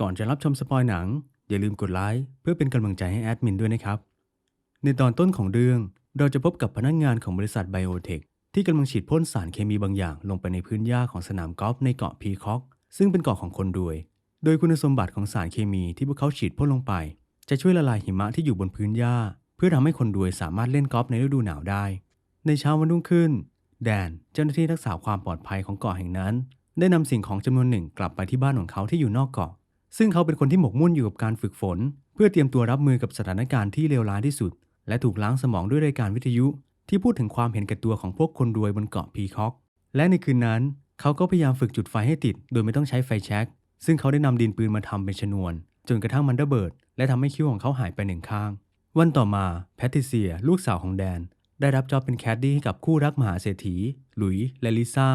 ก่อนจะรับชมสปอยหนัง อย่าลืมกดไลค์เพื่อเป็นกำลังใจให้แอดมินด้วยนะครับ ในตอนต้นของเรื่องเราจะพบกับพนักงานของบริษัทไบโอเทคที่กำลังฉีดพ่นสารเคมีบางอย่างลงไปในพื้นหญ้าของสนามกอล์ฟในเกาะพีคอกซึ่งเป็นเกาะของคนรวย โดยคุณสมบัติของสารเคมีที่พวกเขาฉีดพ่นลงไป จะช่วยละลายหิมะที่อยู่บนพื้นหญ้า เพื่อทำให้คนรวยสามารถเล่นกอล์ฟในฤดูหนาวได้ ในเช้าวันรุ่งขึ้น แดนเจ้าหน้าที่รักษาความปลอดภัยของเกาะแห่งนั้น ได้นำสิ่งของจำนวนหนึ่งกลับไปที่บ้านของเขาที่อยู่นอกเกาะ ซึ่งเขาเป็นคนที่หมกมุ่นอยู่กับการฝึกฝน เพื่อเตรียมตัวรับมือกับสถานการณ์ที่เลวร้ายที่สุด และถูกล้างสมองด้วยรายการวิทยุ ที่พูดถึงความเห็นแก่ตัวของพวกคนรวยบนเกาะพีคอก และในคืนนั้น เขาก็พยายามฝึกจุดไฟให้ติด โดยไม่ต้องใช้ไฟแช็กซึ่งเขาได้นำดินปืนมาทำเป็นชนวน จนกระทั่งมันระเบิด และทำให้คิ้วของเขาหายไปหนึ่งข้าง วันต่อมาแพทริเซีย ลูกสาวของแดน ได้รับจ็อบเป็นแคดดี้ให้กับคู่รักมหาเศรษฐี หลุยส์และลิซ่า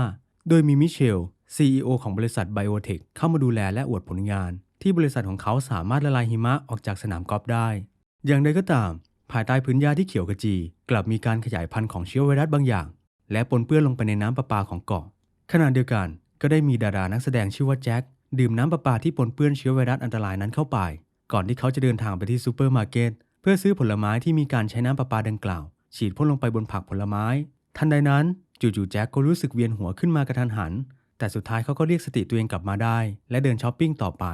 โดยมีมิเชล CEO ของบริษัทไบโอเทคเข้ามาดูแลและอวดผลงาน ที่บริษัทของเขาสามารถละลายหิมะออกจากสนามกอล์ฟได้ อย่างไรก็ตาม ภายใต้พื้นหญ้าที่เขียวขจี กลับมีการขยายพันธุ์ของเชื้อไวรัสบางอย่าง และปนเปื้อนลงไปในน้ำประปาของเกาะขณะเดียวกันก็ได้มีดารานักแสดงชื่อว่าแจ็คดื่มน้ำประปาที่ปนเปื้อนเชื้อไวรัสอันตรายนั้นเข้าไป ก่อนที่เขาจะเดินทางไปที่ซูเปอร์มาร์เก็ตเพื่อซื้อผลไม้ที่มีการใช้น้ำประปาดังกล่าว ฉีดพ่นลงไปบนผักผลไม้ ทันใดนั้นจู่ๆแจ็คก็รู้สึกเวียนหัวขึ้นมากระทันหัน แต่สุดท้ายเขาก็เรียกสติตัวเองกลับมาได้ และเดินช้อปปิ้งต่อไป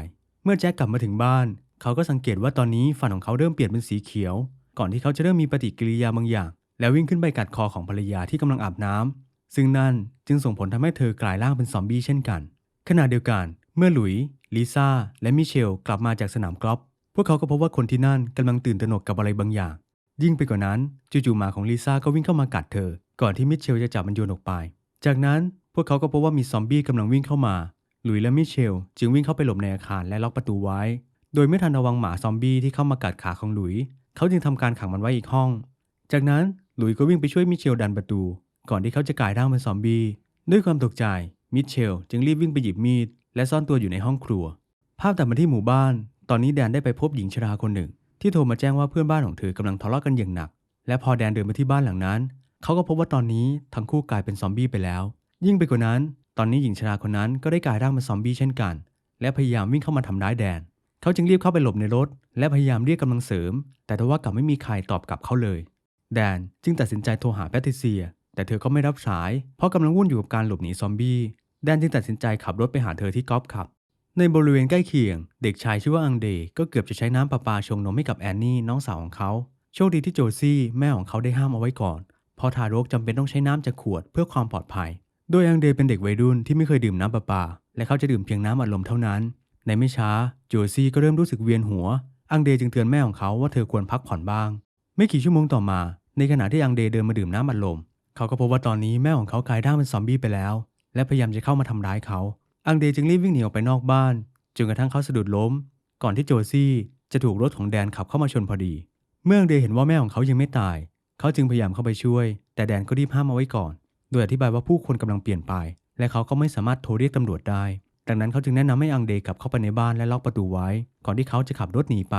เมื่อแจ็คกลับมาถึงบ้าน เขาก็สังเกตว่าตอนนี้ฟันของเขาเริ่มเปลี่ยนเป็นสีเขียว ก่อนที่เขาจะเริ่มมีปฏิกิริยาบางอย่าง แล้ววิ่งขึ้นไปกัดคอของภรรยาที่กำลังอาบน้ำซึ่งนั่นจึงส่งผลทำให้เธอกลายร่างเป็นซอมบี้เช่นกัน ขณะเดียวกัน เมื่อหลุยส์ลิซ่า และมิเชลกลับมาจากสนามกอล์ฟ พวกเขาก็พบว่าคนที่นั่นกำลังตื่นตระหนกกับอะไรบางอย่าง ยิ่งไปกว่านั้นจู่ๆหมาของลิซ่าก็วิ่งเข้ามากัดเธอ ก่อนที่มิเชลจะจับมันโยนออกไป จากนั้นพวกเขาก็พบว่ามีซอมบี้กำลังวิ่งเข้ามา หลุยส์และมิเชล จึงวิ่งเข้าไปหลบในอาคารและล็อกประตูไว้ โดยไม่ทันระวังหมาซอมบี้ที่เข้ามากัดขาของหลุยส์เขาจึงทำการขังมันไว้อีกห้อง จากนั้นหลุยส์ก็วิ่งไปช่วยมิเชลดันประตู ก่อนที่เขาจะกลายร่างเป็นซอมบี้ด้วยความตกใจ มิเชล จึงรีบวิ่งไปหยิบมีด และซ่อนตัวอยู่ในห้องครัว ภาพตัดมาที่หมู่บ้าน ตอนนี้แดนได้ไปพบหญิงชราคนหนึ่ง ที่โทรมาแจ้งว่าเพื่อนบ้านของเธอกำลังทะเลาะกันอย่างหนัก และพอแดนเดินไปที่บ้านหลังนั้น เขาก็พบว่าตอนนี้ทั้งคู่กลายเป็นซอมบี้ไปแล้ว ยิ่งไปกว่านั้น ตอนนี้หญิงชราคนนั้นก็ได้กลายร่างเป็นซอมบี้เช่นกัน และพยายามวิ่งเข้ามาทำร้ายแดน เขาจึงรีบเข้าไปหลบในรถ และพยายามเรียกกำลังเสริม แต่ทว่ากลับไม่มีใครตอบกลับเขาเลย แดนจึงตัดสินใจโทรหาแพทริเซีย แต่เธอก็ไม่รับสาย เพราะกำลังวุ่นอยู่กับการหลบหนีซอมบี้ แดนจึงตัดสินใจขับรถไปหาเธอที่กอล์ฟคลับ ในบริเวณใกล้เคียง เด็กชายชื่อว่าอังเดย์ก็เกือบจะใช้น้ำประปาชงนมให้กับแอนนี่น้องสาวของเขาโชคดีที่โจซี่แม่ของเขาได้ห้ามเอาไว้ก่อน เพราะทารกจำเป็นต้องใช้น้ำจากขวดเพื่อความปลอดภัย โดยอังเดย์เป็นเด็กวัยรุ่นที่ไม่เคยดื่มน้ำประปา และเขาจะดื่มเพียงน้ำอัดลมเท่านั้น ในไม่ช้าโจซี่ก็เริ่มรู้สึกเวียนหัว อังเดย์จึงเตือนแม่ของเขาว่าเธอควรพักผ่อนบ้าง ไม่กี่ชั่วโมงต่อมา ในขณะที่อังเดย์เดินมาดื่มน้ำอัดลม เขาก็พบว่าตอนนี้แม่ของเขากลายร่างเป็นซอมบี้ไปแล้ว และพยายามจะเข้ามาทำร้ายเขา อังเดย์จึงรีบวิ่งหนีออกไปนอกบ้านจนกระทั่งเขาสะดุดล้ม ก่อนที่โจซี่จะถูกรถของแดนขับเข้ามาชนพอดี เมื่ออังเดย์เห็นว่าแม่ของเขายังไม่ตาย เขาจึงพยายามเข้าไปช่วย แต่แดนก็รีบห้ามเอาไว้ก่อน โดยอธิบายว่าผู้คนกำลังเปลี่ยนไป และเขาก็ไม่สามารถโทรเรียกตำรวจได้ ดังนั้นเขาจึงแนะนำให้อังเดย์กลับเข้าไปในบ้านและล็อกประตูไว้ ก่อนที่เขาจะขับรถหนีไป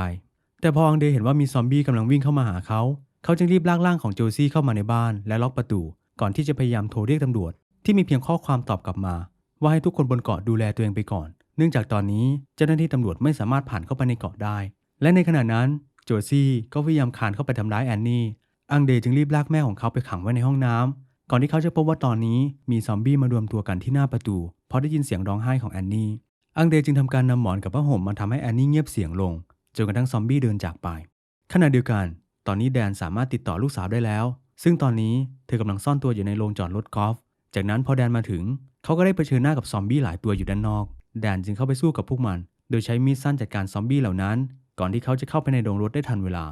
แต่พออังเดย์เห็นว่ามีซอมบี้กำลังวิ่งเข้ามาหาเขา เขาจึงรีบลากร่างของโจซี่เข้ามาในบ้านและล็อกประตู ก่อนที่จะพยายามโทรเรียกตำรวจ ที่มีเพียงข้อความตอบกลับมา ว่าให้ทุกคนบนเกาะดูแลตัวเองไปก่อน เนื่องจากตอนนี้เจ้าหน้าที่ตำรวจไม่สามารถผ่านเข้าไปในเกาะได้ และในขณะนั้นโจซี่ก็พยายามคานเข้าไปทำร้ายแอนนี่ อังเดย์จึงรีบลากแม่ของเขาไปขังไว้ในห้องน้ำ ก่อนที่เขาจะพบว่าตอนนี้มีซอมบี้มารวมตัวกันที่หน้าประตู เพราะได้ยินเสียงร้องไห้ของแอนนี่ อังเดย์จึงทำการนำหมอนกับผ้าห่มมาทำให้แอนนี่เงียบเสียงลง จนกระทั่งซอมบี้เดินจากไป ขณะเดียวกัน ตอนนี้แดนสามารถติดต่อลูกสาวได้แล้ว ซึ่งตอนนี้เธอกำลังซ่อนตัวอยู่ในโรงจอดรถกอล์ฟ จากนั้นพอแดนมาถึง เขาก็ได้เผชิญหน้ากับซอมบี้หลายตัวอยู่ด้านนอก แดนจึงเข้าไปสู้กับพวกมัน โดยใช้มีดสั้นจัดการซอมบี้เหล่านั้น ก่อนที่เขาจะเข้าไปในโรงรถได้ทันเวลา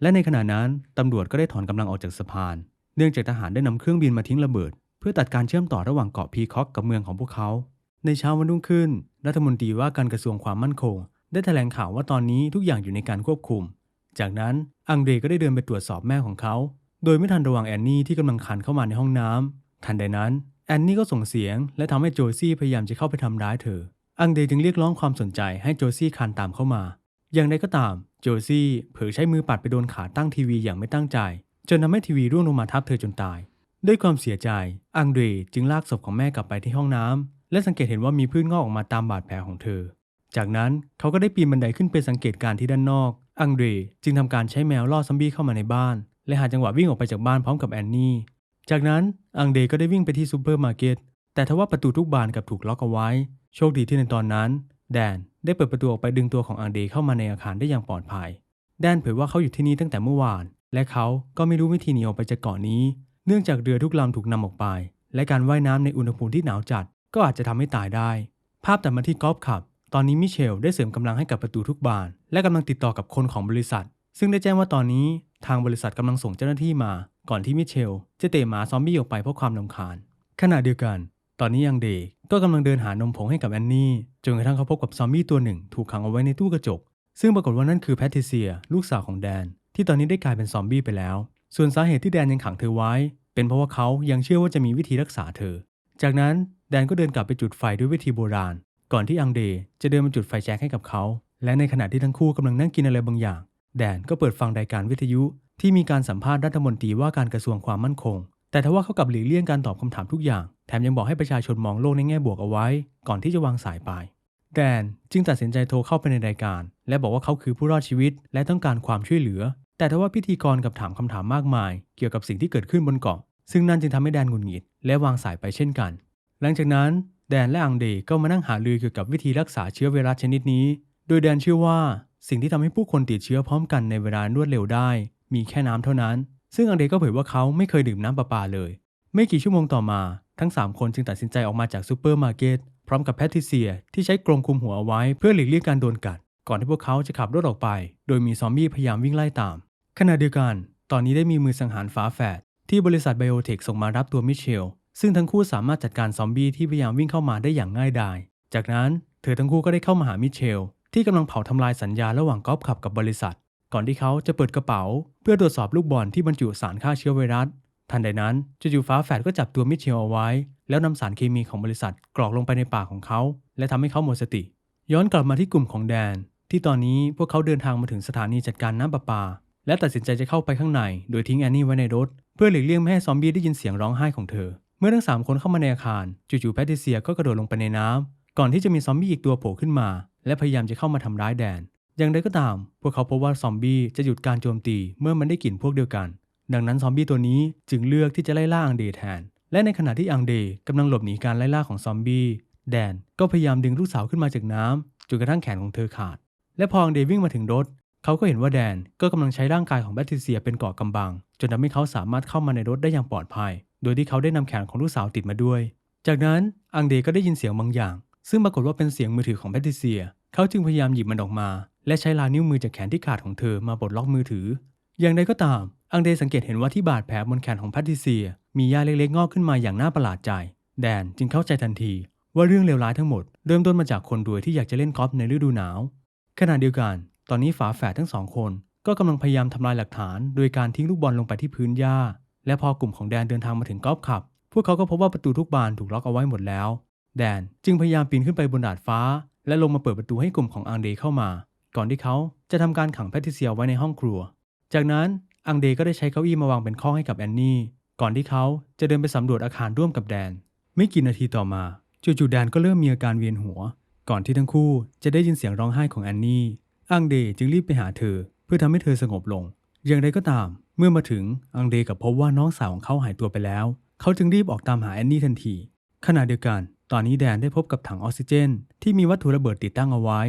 และในขณะนั้นตำรวจก็ได้ถอนกำลังออกจากสะพาน เนื่องจากทหารได้นำเครื่องบินมาทิ้งระเบิด เพื่อตัดการเชื่อมต่อระหว่างเกาะพีคอกกับเมืองของพวกเขา ในเช้าวันรุ่งขึ้น รัฐมนตรีว่าการกระทรวงความมั่นคง ได้แถลงข่าวว่าตอนนี้ทุกอย่างอยู่ในการควบคุม จากนั้นอังเดรก็ได้เดินไปตรวจสอบแม่ของเขา โดยไม่ทันระวังแอนนี่ที่กำลังคลานเข้ามาในห้องน้ำทันใดนั้นแอนนี่ก็ส่งเสียง และทำให้โจซี่พยายามจะเข้าไปทำร้ายเธอ อังเดรจึงเรียกร้องความสนใจให้โจซี่คลานตามเข้ามา อย่างไรก็ตาม โจซี่เผลอใช้มือปัดไปโดนขาตั้งทีวีอย่างไม่ตั้งใจ จนทำให้ทีวีร่วงลงมาทับเธอจนตาย ด้วยความเสียใจ อังเดรจึงลากศพของแม่กลับไปที่ห้องน้ำและสังเกตเห็นว่ามีพืชงอกออกมาตามบาดแผลของเธอ จากนั้นเขาก็ได้ปีนบันไดขึ้นไปสังเกตการณ์ที่ด้านนอก อังเดรจึงทำการใช้แมวล่อซอมบี้เข้ามาในบ้าน และหาจังหวะวิ่งออกไปจากบ้านพร้อมกับแอนนี่ จากนั้นอังเดรก็ได้วิ่งไปที่ซูเปอร์มาร์เก็ตแต่ทว่าประตูทุกบานกับถูกล็อกเอาไว้ โชคดีที่ในตอนนั้น แดนได้เปิดประตูออกไปดึงตัวของอังเดรเข้ามาในอาคารได้อย่างปลอดภัย แดนเผยว่าเขาอยู่ที่นี่ตั้งแต่เมื่อวาน และเขาก็ไม่รู้วิธีหนีออกไปจากเกาะนี้ เนื่องจากเรือทุกลำถูกนำออกไป และการว่ายน้ำในอุณหภูมิที่หนาวจัด ก็อาจจะทำให้ตายได้ ภาพตัดมาที่กอล์ฟขับ ตอนนี้มิเชลได้เสริมกำลังให้กับประตูทุกบาน และกำลังติดต่อกับคนของบริษัท ซึ่งได้แจ้งว่าตอนนี้ทางบริษัทกำลังส่งเจ้าหน้าที่มา ก่อนที่มิเชล จะเตะหมาซอมบี้ออกไปเพราะความรำคาญ ขณะเดียวกัน ตอนนี้ยังเดย์ก็กำลังเดินหานมผงให้กับแอนนี่ จนกระทั่งเขาพบกับซอมบี้ตัวหนึ่ง ถูกขังเอาไว้ในตู้กระจก ซึ่งปรากฏว่านั่นคือแพทริเซีย ลูกสาวของแดน ที่ตอนนี้ได้กลายเป็นซอมบี้ไปแล้ว ส่วนสาเหตุที่แดนยังขังเธอไว้ เป็นเพราะว่าเขายังเชื่อว่าจะมีวิธีรักษาเธอ จากนั้นแดนก็เดินกลับไปจุดไฟด้วยวิธีโบราณ ก่อนที่อังเดย์จะเดินมาจุดไฟแช็กให้กับเขา และในขณะที่ทั้งคู่กำลังนั่งกินอะไรบางอย่าง แดนก็เปิดฟังรายการวิทยุที่มีการสัมภาษณ์รัฐมนตรีว่าการกระทรวงความมั่นคง แต่ทว่าเขากลับหลีกเลี่ยงการตอบคำถามทุกอย่าง แถมยังบอกให้ประชาชนมองโลกในแง่บวกเอาไว้ ก่อนที่จะวางสายไป แดนจึงตัดสินใจโทรเข้าไปในรายการ และบอกว่าเขาคือผู้รอดชีวิต และต้องการความช่วยเหลือ แต่ทว่าพิธีกรกับถามคำถามมากมาย เกี่ยวกับสิ่งที่เกิดขึ้นบนเกาะ ซึ่งนั่นจึงทำให้แดนหงุดหงิดและวางสายไปเช่นกัน หลังจากนั้นแดนและอังเดย์ก็มานั่งหารือเกี่ยวกับวิธีรักษาเชื้อไวรัสชนิดนี้ โดยแดนเชื่อว่าสิ่งที่ทำให้ผู้คนติดเชื้อพร้อมกันในเวลารวดเร็วได้ มีแค่น้ำเท่านั้น ซึ่งอังเดย์ก็เผยว่าเขาไม่เคยดื่มน้ำประปาเลย ไม่กี่ชั่วโมงต่อมา ทั้ง 3 คนจึงตัดสินใจออกมาจากซูเปอร์มาร์เก็ตพร้อมกับแพทริเซียที่ใช้กรงคุมหัวเอาไว้เพื่อหลีกเลี่ยงการโดนกัด ก่อนที่พวกเขาจะขับรถออกไป โดยมีซอมบี้พยายามวิ่งไล่ตาม ขณะเดียวกัน ตอนนี้ได้มีมือสังหารฝาแฝดที่บริษัทไบโอเทคส่งมารับตัวมิเชล ซึ่งทั้งคู่สามารถจัดการซอมบี้ที่พยายามวิ่งเข้ามาได้อย่างง่ายดาย จากนั้นเธอทั้งคู่ก็ได้เข้ามาหามิเชล ที่กำลังเผาทำลายสัญญาระหว่างกอล์ฟขับกับบริษัท ก่อนที่เขาจะเปิดกระเป๋า เพื่อตรวจสอบลูกบอลที่บรรจุสารฆ่าเชื้อไวรัส ทันใดนั้นจู่ๆฟ้าแฝดก็จับตัวมิเชลเอาไว้ แล้วนำสารเคมีของบริษัทกรอกลงไปในปากของเขา และทำให้เขาหมดสติ ย้อนกลับมาที่กลุ่มของแดน ที่ตอนนี้พวกเขาเดินทางมาถึงสถานีจัดการน้ำประปา และตัดสินใจจะเข้าไปข้างใน โดยทิ้งแอนนี่ไว้ในรถ เพื่อหลีกเลี่ยงไม่ให้ซอมบี้ได้ยินเสียงร้องไห้ของเธอ เมื่อทั้งสามคนเข้ามาในอาคาร จู่ๆแพทริเซียก็กระโดดลงไปในน้ำก่อนที่จะมีซอมบี้อีกตัวโผล่ขึ้นมา และพยายามจะเข้ามาทำร้ายแดน อย่างไรก็ตาม พวกเขาพบว่าซอมบี้จะหยุดการโจมตีเมื่อมันได้กลิ่นพวกเดียวกัน ดังนั้นซอมบี้ตัวนี้จึงเลือกที่จะไล่ล่าอังเดย์แทน และในขณะที่อังเดย์กำลังหลบหนีการไล่ล่าของซอมบี้แดนก็พยายามดึงลูกสาวขึ้นมาจากน้ำจนกระทั่งแขนของเธอขาด และพออังเดย์วิ่งมาถึงรถ เขาก็เห็นว่าแดนก็กำลังใช้ร่างกายของแบทิเซียเป็นเกาะกำบัง จนทำให้เขาสามารถเข้ามาในรถได้อย่างปลอดภัย โดยที่เขาได้นำแขนของลูกสาวติดมาด้วย จากนั้นอังเดย์ก็ได้ยินเสียงบางอย่าง ซึ่งปรากฏว่าเป็นเสียงมือถือของแพทริเซีย เขาจึงพยายามหยิบมันออกมา และใช้ลายนิ้วมือจากแขนที่ขาดของเธอมาปลดล็อกมือถือ อย่างไรก็ตาม อังเดย์สังเกตเห็นว่าที่บาดแผลบนแขนของแพทิเซีย มีหญ้าเล็กๆงอกขึ้นมาอย่างน่าประหลาดใจ แดนจึงเข้าใจทันทีว่าเรื่องเลวร้ายทั้งหมดเริ่มต้นมาจากคนรวยที่อยากจะเล่นกอล์ฟในฤดูหนาว ขณะเดียวกัน ตอนนี้ฝาแฝดทั้งสองคน ก็กำลังพยายามทำลายหลักฐาน โดยการทิ้งลูกบอลลงไปที่พื้นหญ้า และพอกลุ่มของแดนเดินทางมาถึงกอล์ฟคลับ พวกเขาก็พบว่าประตูทุกบานถูกล็อกเอาไว้หมดแล้ว แดนจึงพยายามปีนขึ้นไปบนดาดฟ้า และลงมาเปิดประตูให้กลุ่มของอังเดย์เข้ามา ก่อนที่เขาจะทำการขังแพทริเซียไว้ในห้องครัว จากนั้นอังเดย์ก็ได้ใช้เก้าอี้มาวางเป็นข้อให้กับแอนนี่ ก่อนที่เขาจะเดินไปสำรวจอาคารร่วมกับแดน ไม่กี่นาทีต่อมาจู่ๆแดนก็เริ่มมีอาการเวียนหัว ก่อนที่ทั้งคู่จะได้ยินเสียงร้องไห้ของแอนนี่ อังเดย์จึงรีบไปหาเธอ เพื่อทำให้เธอสงบลง อย่างไรก็ตาม เมื่อมาถึงอังเดย์กับพบว่าน้องสาวของเขาหายตัวไปแล้ว เขาจึงรีบออกตามหาแอนนี่ทันที ขณะเดียวกัน ตอนนี้แดนได้พบกับถังออกซิเจน ที่มีวัตถุระเบิดติดตั้งเอาไว้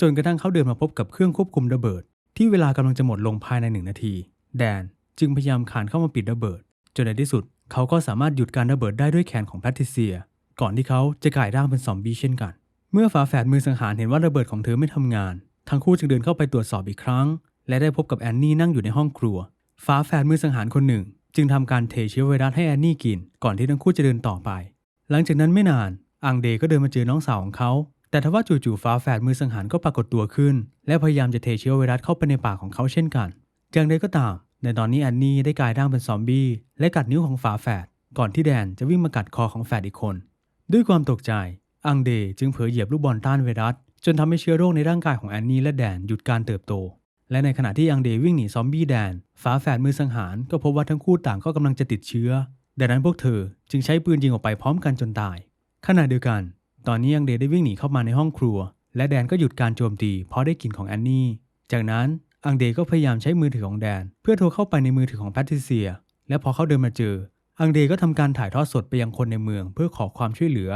จนกระทั่งเขาเดินมาพบกับเครื่องควบคุมระเบิด ที่เวลากำลังจะหมดลงภายในหนึ่งนาที แดนจึงพยายามขานเข้ามาปิดระเบิด จนในที่สุด เขาก็สามารถหยุดการระเบิดได้ด้วยแขนของแพทริเซีย ก่อนที่เขาจะกลายร่างเป็นซอมบี้เช่นกัน เมื่อฝาแฝดมือสังหารเห็นว่าระเบิดของเธอไม่ทำงาน ทั้งคู่จึงเดินเข้าไปตรวจสอบอีกครั้ง และได้พบกับแอนนี่นั่งอยู่ในห้องครัวฝาแฝดมือสังหารคนหนึ่ง จึงทำการเทเชื้อไวรัสให้แอนนี่กิน ก่อนที่ทั้งคู่จะเดินต่อไป หลังจากนั้นไม่นาน อังเดย์ก็เดินมาเจอน้องสาวของเขา แต่ทว่าจู่ๆฟ้าแฝดมือสังหารก็ปรากฏตัวขึ้น และพยายามจะเทเชื้อไวรัสเข้าไปในปากของเขาเช่นกันอย่างไรก็ตาม ในตอนนี้แอนนี่ได้กลายร่างเป็นซอมบี้และกัดนิ้วของฝาแฝดก่อนที่แดนจะวิ่งมากัดคอของแฝดอีกคน ด้วยความตกใจ อังเดย์จึงเผลอเหยียบลูกบอลต้านไวรัส จนทำให้เชื้อโรคในร่างกายของแอนนี่และแดนหยุดการเติบโต และในขณะที่อังเดย์วิ่งหนีซอมบี้แดนฝาแฝดมือสังหารก็พบว่าทั้งคู่ต่างก็กำลังจะติดเชื้อ ดังนั้นพวกเธอจึงใช้ปืนยิงออกไปพร้อมกันจนตาย ขณะเดียวกัน ตอนนี้อังเดย์ได้วิ่งหนีเข้ามาในห้องครัว และแดนก็หยุดการโจมตีเพราะได้กลิ่นของแอนนี่ จากนั้นอังเดก็พยายามใช้มือถือของแดน เพื่อโทรเข้าไปในมือถือของแพทริเซีย และพอเขาเดินมาเจอ อังเดก็ทำการถ่ายทอดสดไปยังคนในเมืองเพื่อขอความช่วยเหลือ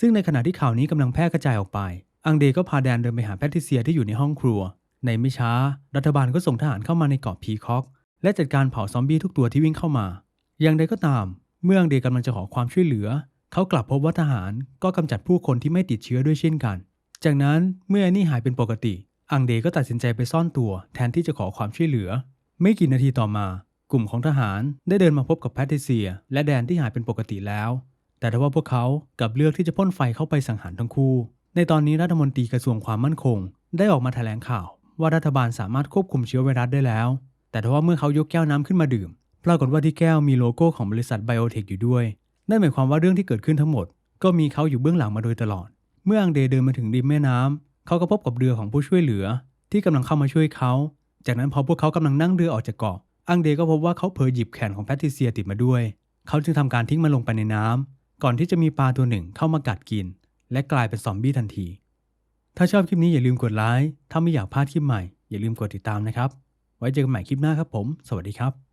ซึ่งในขณะที่ข่าวนี้กำลังแพร่กระจายออกไป อังเดก็พาแดนเดินไปหาแพทริเซียที่อยู่ในห้องครัว ในไม่ช้า รัฐบาลก็ส่งทหารเข้ามาในเกาะพีคอก และจัดการเผาซอมบี้ทุกตัวที่วิ่งเข้ามา อย่างใดก็ตาม เมื่ออังเดกำลังจะขอความช่วยเหลือ เขากลับพบว่าทหารก็กำจัดผู้คนที่ไม่ติดเชื้อด้วยเช่นกัน จากนั้นเมื่อแอนนี่หายเป็นปกติ อังเดก็ตัดสินใจไปซ่อนตัว แทนที่จะขอความช่วยเหลือ ไม่กี่นาทีต่อมา กลุ่มของทหารได้เดินมาพบกับแพทริเซีย และแดนที่หายเป็นปกติแล้ว แต่ทว่าพวกเขากลับเลือกที่จะพ่นไฟเข้าไปสังหารทั้งคู่ ในตอนนี้รัฐมนตรีกระทรวงความมั่นคง ได้ออกมาแถลงข่าว ว่ารัฐบาลสามารถควบคุมเชื้อไวรัสได้แล้ว แต่ทว่าเมื่อเขายกแก้วน้ำขึ้นมาดื่ม ปรากฏว่าที่แก้วมีโลโก้ของบริษัทไบโอเทคอยู่ด้วย นั่นหมายความว่าเรื่องที่เกิดขึ้นทั้งหมด ก็มีเขาอยู่เบื้องหลังมาโดยตลอด เมื่ออังเดเดินมาถึงริมแม่น้ำเขาก็พบกับเรือของผู้ช่วยเหลือ ที่กำลังเข้ามาช่วยเขา จากนั้นพอพวกเขากำลังนั่งเรือออกจากเกาะ อังเดก็พบว่าเขาเผลอหยิบแขนของแพทริเซียติดมาด้วย เขาจึงทำการทิ้งมันลงไปในน้ำก่อนที่จะมีปลาตัวหนึ่งเข้ามากัดกิน และกลายเป็นซอมบี้ทันที ถ้าชอบคลิปนี้อย่าลืมกดไลค์ ถ้าไม่อยากพลาดคลิปใหม่อย่าลืมกดติดตามนะครับ ไว้เจอกันใหม่คลิปหน้าครับผม สวัสดีครับ